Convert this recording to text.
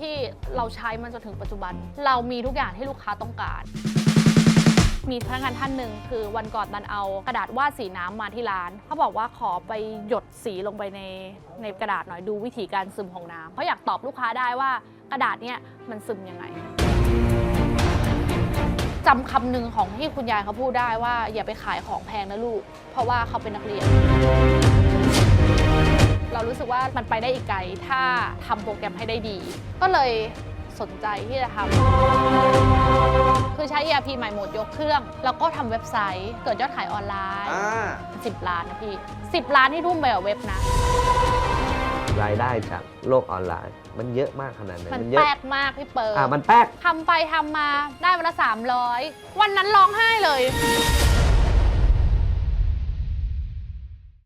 ที่เราใช้มันจนถึงปัจจุบัน เรามีทุกอย่างที่ลูกค้าต้องการ มีพนักงานท่านหนึ่งคือวันก่อนดันเอากระดาษวาดสีน้ำมาที่ร้าน เขาบอกว่าขอไปหยดสีลงไปในในกระดาษหน่อยดูวิธีการซึมของน้ำเพราะอยากตอบลูกค้าได้ว่ากระดาษเนี่ยมันซึมยังไงจำคำหนึ่งของที่คุณยายเขาพูดได้ว่าอย่าไปขายของแพงนะลูก เพราะว่าเขาเป็นนักเรียน กว่ามันไปได้อีกไกล ถ้าทำโปรแกรมให้ได้ดี ก็เลยสนใจที่จะทำคือใช้ ERP ใหม่หมดยกเครื่อง แล้วก็ทำเว็บไซต์ เกิดยอดขายออนไลน์ อ่า10 ล้านนะพี่ 10 ล้านที่ทุ่มไปกับเว็บนะ รายได้จากโลกออนไลน์ มันเยอะมากขนาดไหนมันมันเยแปอะลกมากพี่เปิร์อ่ามันแป๊ก ทำไปทำมาได้วันละ300 วันนั้นร้องไห้เลย